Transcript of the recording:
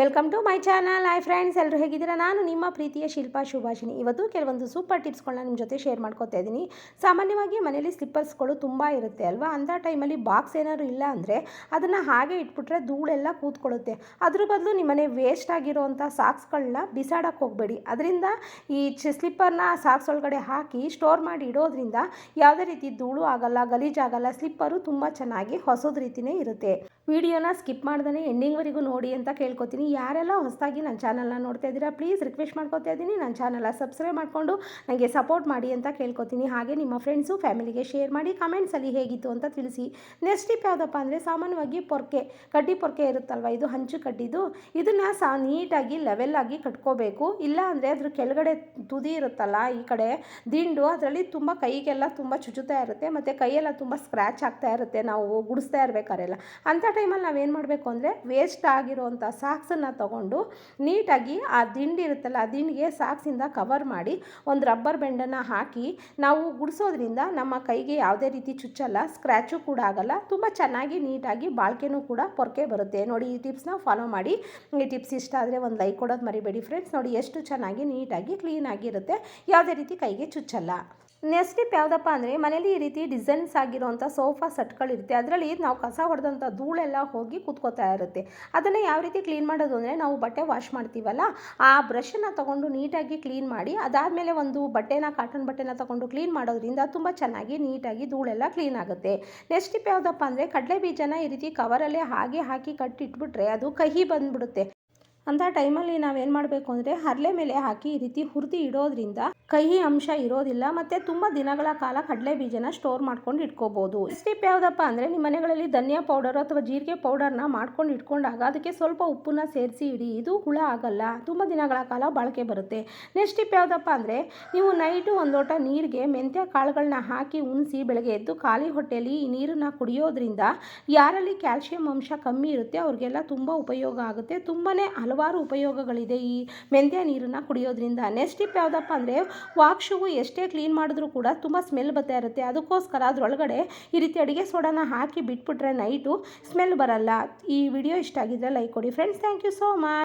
Welcome to my channel hi friends ಎಲ್ಲರೂ ಹೇಗಿದ್ದೀರಾ? ನಾನು ನಿಮ್ಮ ಪ್ರೀತಿಯ ಶಿಲ್ಪಾ ಶುಭಾಷಿನಿ ಇವತ್ತು ಕೆಲವೊಂದು ಸೂಪರ್ ಟಿಪ್ಸ್ಗಳನ್ನ ನಿಮ್ಮ ಜೊತೆ ಶೇರ್ ಮಾಡ್ಕೋತಾ ಇದ್ದೀನಿ. ಸಾಮಾನ್ಯವಾಗಿ ಮನೇಲಿ ಸ್ಲಿಪ್ಪರ್ಸ್ಗಳು ತುಂಬ ಇರುತ್ತೆ ಅಲ್ವಾ? ಅಂಥ ಟೈಮಲ್ಲಿ ಬಾಕ್ಸ್ ಏನಾದ್ರು ಇಲ್ಲ ಅಂದರೆ ಅದನ್ನು ಹಾಗೆ ಇಟ್ಬಿಟ್ರೆ ಧೂಳೆಲ್ಲ ಕೂತ್ಕೊಳ್ಳುತ್ತೆ. ಅದ್ರ ಬದಲು ನಿಮ್ಮನೆ ವೇಸ್ಟ್ ಆಗಿರೋವಂಥ ಸಾಕ್ಸ್ಗಳನ್ನ ಬಿಸಾಡೋಕ್ಕೆ ಹೋಗಬೇಡಿ. ಅದರಿಂದ ಈ ಸ್ಲಿಪ್ಪರ್ನ ಸಾಕ್ಸ್ ಒಳಗಡೆ ಹಾಕಿ ಸ್ಟೋರ್ ಮಾಡಿ ಇಡೋದ್ರಿಂದ ಯಾವುದೇ ರೀತಿ ಧೂಳು ಆಗಲ್ಲ ಗಲೀಜಾಗಲ್ಲ ಸ್ಲಿಪ್ಪರು ತುಂಬ ಚೆನ್ನಾಗಿ ಹೊಸದ ರೀತಿಯೇ ಇರುತ್ತೆ. ವಿಡಿಯೋನ ಸ್ಕಿಪ್ ಮಾಡ್ದೇ ಎಂಡಿಂಗ್ವರೆಗೂ ನೋಡಿ ಅಂತ ಕೇಳ್ಕೊತೀನಿ. ಯಾರೆಲ್ಲ ಹೊಸದಾಗಿ ನನ್ನ ಚಾನಲ್ನ ನೋಡ್ತಾ ಇದ್ದೀರಾ ಪ್ಲೀಸ್ ರಿಕ್ವೆಸ್ಟ್ ಮಾಡ್ಕೊತಾ ಇದ್ದೀನಿ. ನನ್ನ ಚಾನಲ್ನ ಸಬ್ಸ್ಕ್ರೈಬ್ ಮಾಡಿಕೊಂಡು ನನಗೆ ಸಪೋರ್ಟ್ ಮಾಡಿ ಅಂತ ಕೇಳ್ಕೊತೀನಿ. ಹಾಗೆ ನಿಮ್ಮ ಫ್ರೆಂಡ್ಸು ಫ್ಯಾಮಿಲಿಗೆ ಶೇರ್ ಮಾಡಿ ಕಮೆಂಟ್ಸಲ್ಲಿ ಹೇಗಿತ್ತು ಅಂತ ತಿಳಿಸಿ. ನೆಕ್ಸ್ಟ್ ಟಿಪ್ ಯಾವುದಪ್ಪ ಅಂದರೆ ಸಾಮಾನ್ಯವಾಗಿ ಪೊರ್ಕೆ, ಕಡ್ಡಿ ಪೊರ್ಕೆ ಇರುತ್ತಲ್ವ ಇದು, ಹಂಚು ಕಡ್ಡಿದು. ಇದನ್ನು ಸಹ ನೀಟಾಗಿ ಲೆವೆಲ್ ಆಗಿ ಕಟ್ಕೋಬೇಕು. ಇಲ್ಲ ಅಂದರೆ ಅದ್ರ ಕೆಳಗಡೆ ತುದಿ ಇರುತ್ತಲ್ಲ ಈ ಕಡೆ, ದಿಂಡು ಅದರಲ್ಲಿ ತುಂಬ ಕೈಗೆಲ್ಲ ತುಂಬ ಚುಚ್ಚುತ್ತಾ ಇರುತ್ತೆ. ಮತ್ತು ಕೈಯೆಲ್ಲ ತುಂಬ ಸ್ಕ್ರ್ಯಾಚ್ ಆಗ್ತಾ ಇರುತ್ತೆ. ನಾವು ಗುಡಿಸ್ತಾ ಇರಬೇಕಾರೆಲ್ಲ ಅಂಥ ಟೈಮಲ್ಲಿ ನಾವೇನು ಮಾಡಬೇಕು ಅಂದರೆ ವೇಸ್ಟ್ ಆಗಿರುವಂಥ ಸಾಕ್ಸನ್ನು ತಗೊಂಡು ನೀಟಾಗಿ ಆ ದಿಂಡಿ ಇರುತ್ತಲ್ಲ, ಆ ದಿಂಡಿಗೆ ಸಾಕ್ಸಿಂದ ಕವರ್ ಮಾಡಿ ಒಂದು ರಬ್ಬರ್ ಬೆಂಡನ್ನು ಹಾಕಿ ನಾವು ಗುಡಿಸೋದ್ರಿಂದ ನಮ್ಮ ಕೈಗೆ ಯಾವುದೇ ರೀತಿ ಚುಚ್ಚಲ್ಲ ಸ್ಕ್ರ್ಯಾಚು ಕೂಡ ಆಗಲ್ಲ, ತುಂಬ ಚೆನ್ನಾಗಿ ನೀಟಾಗಿ ಬಾಳ್ಕೆನೂ ಕೂಡ ಪೊರ್ಕೆ ಬರುತ್ತೆ. ನೋಡಿ ಈ ಟಿಪ್ಸ್ನ ಫಾಲೋ ಮಾಡಿ. ಈ ಟಿಪ್ಸ್ ಇಷ್ಟ ಆದರೆ ಒಂದು ಲೈಕ್ ಕೊಡೋದು ಮರಿಬೇಡಿ ಫ್ರೆಂಡ್ಸ್ ನೋಡಿ ಎಷ್ಟು ಚೆನ್ನಾಗಿ ನೀಟಾಗಿ ಕ್ಲೀನಾಗಿರುತ್ತೆ ಯಾವುದೇ ರೀತಿ ಕೈಗೆ ಚುಚ್ಚಲ್ಲ. ನೆಕ್ಸ್ಟ್ ಟಿಪ್ ಯಾವುದಪ್ಪ ಅಂದರೆ ಮನೇಲಿ ಈ ರೀತಿ ಡಿಸೈನ್ಸ್ ಆಗಿರುವಂಥ ಸೋಫಾ ಸೆಟ್ಗಳಿರುತ್ತೆ ಅದರಲ್ಲಿ ನಾವು ಕಸ ಹೊಡೆದಂಥ ಧೂಳೆಲ್ಲ ಹೋಗಿ ಕೂತ್ಕೋತಾ ಇರುತ್ತೆ. ಅದನ್ನು ಯಾವ ರೀತಿ ಕ್ಲೀನ್ ಮಾಡೋದು ಅಂದರೆ ನಾವು ಬಟ್ಟೆ ವಾಶ್ ಮಾಡ್ತೀವಲ್ಲ, ಆ ಬ್ರಷನ್ನು ತೊಗೊಂಡು ನೀಟಾಗಿ ಕ್ಲೀನ್ ಮಾಡಿ, ಅದಾದಮೇಲೆ ಒಂದು ಬಟ್ಟೆನ ಕಾಟನ್ ಬಟ್ಟೆನ ತೊಗೊಂಡು ಕ್ಲೀನ್ ಮಾಡೋದ್ರಿಂದ ತುಂಬ ಚೆನ್ನಾಗಿ ನೀಟಾಗಿ ಧೂಳೆಲ್ಲ ಕ್ಲೀನ್ ಆಗುತ್ತೆ. ನೆಕ್ಸ್ಟ್ ಟಿಪ್ ಯಾವುದಪ್ಪ ಅಂದರೆ ಕಡಲೆ ಬೀಜನ ಈ ರೀತಿ ಕವರಲ್ಲೇ ಹಾಗೆ ಹಾಕಿ ಕಟ್ಟಿಟ್ಬಿಟ್ರೆ ಅದು ಕಹಿ ಬಂದ್ಬಿಡುತ್ತೆ. ಅಂಥ ಟೈಮಲ್ಲಿ ನಾವೇನು ಮಾಡಬೇಕು ಅಂದರೆ ಹರಳೆ ಮೇಲೆ ಹಾಕಿ ಈ ರೀತಿ ಹುರಿದು ಇಡೋದ್ರಿಂದ ಕಹಿ ಅಂಶ ಇರೋದಿಲ್ಲ, ಮತ್ತು ತುಂಬ ದಿನಗಳ ಕಾಲ ಕಡಲೆ ಬೀಜನ ಸ್ಟೋರ್ ಮಾಡ್ಕೊಂಡು ಇಟ್ಕೋಬೋದು. ಸ್ಟಿಪ್ ಯಾವುದಪ್ಪ ಅಂದರೆ ನಿಮ್ಮ ಮನೆಗಳಲ್ಲಿ ಧನಿಯಾ ಪೌಡರ್ ಅಥವಾ ಜೀರಿಗೆ ಪೌಡರ್ನ ಮಾಡ್ಕೊಂಡು ಇಟ್ಕೊಂಡಾಗ ಅದಕ್ಕೆ ಸ್ವಲ್ಪ ಉಪ್ಪನ್ನ ಸೇರಿಸಿ ಇಡಿ, ಇದು ಹುಳ ಆಗಲ್ಲ, ತುಂಬ ದಿನಗಳ ಕಾಲ ಬಾಳಿಕೆ ಬರುತ್ತೆ. ನೆಕ್ಸ್ಟ್ ಟಿಪ್ ಯಾವುದಪ್ಪ ಅಂದರೆ ನೀವು ನೈಟು ಒಂದು ಲೋಟ ನೀರಿಗೆ ಮೆಂತ್ಯ ಕಾಳುಗಳನ್ನ ಹಾಕಿ ಉಣಿಸಿ ಬೆಳಗ್ಗೆ ಎದ್ದು ಖಾಲಿ ಹೊಟ್ಟೆಯಲ್ಲಿ ಈ ನೀರನ್ನು ಕುಡಿಯೋದ್ರಿಂದ ಯಾರಲ್ಲಿ ಕ್ಯಾಲ್ಶಿಯಂ ಅಂಶ ಕಮ್ಮಿ ಇರುತ್ತೆ ಅವ್ರಿಗೆಲ್ಲ ತುಂಬ ಉಪಯೋಗ ಆಗುತ್ತೆ. ತುಂಬಾ ಹಲವಾರು ಉಪಯೋಗಗಳಿದೆ ಈ ಮೆಂತ್ಯ ನೀರನ್ನು ಕುಡಿಯೋದ್ರಿಂದ. ನೆಕ್ಸ್ಟ್ ಟಿಪ್ ಯಾವುದಪ್ಪ ಅಂದರೆ ವಾಕ್ಷುವು ಎಷ್ಟೇ ಕ್ಲೀನ್ ಮಾಡಿದ್ರೂ ಕೂಡ ತುಂಬ ಸ್ಮೆಲ್ ಬರ್ತಾ ಇರುತ್ತೆ. ಅದಕ್ಕೋಸ್ಕರ ಅದರೊಳಗಡೆ ಈ ರೀತಿ ಅಡುಗೆ ಸೋಡಾನ ಹಾಕಿ ಬಿಟ್ಬಿಟ್ರೆ ನೈಟು ಸ್ಮೆಲ್ ಬರಲ್ಲ. ಈ ವಿಡಿಯೋ ಇಷ್ಟ ಆಗಿದ್ರೆ ಲೈಕ್ ಕೊಡಿ. Friends, thank you so much.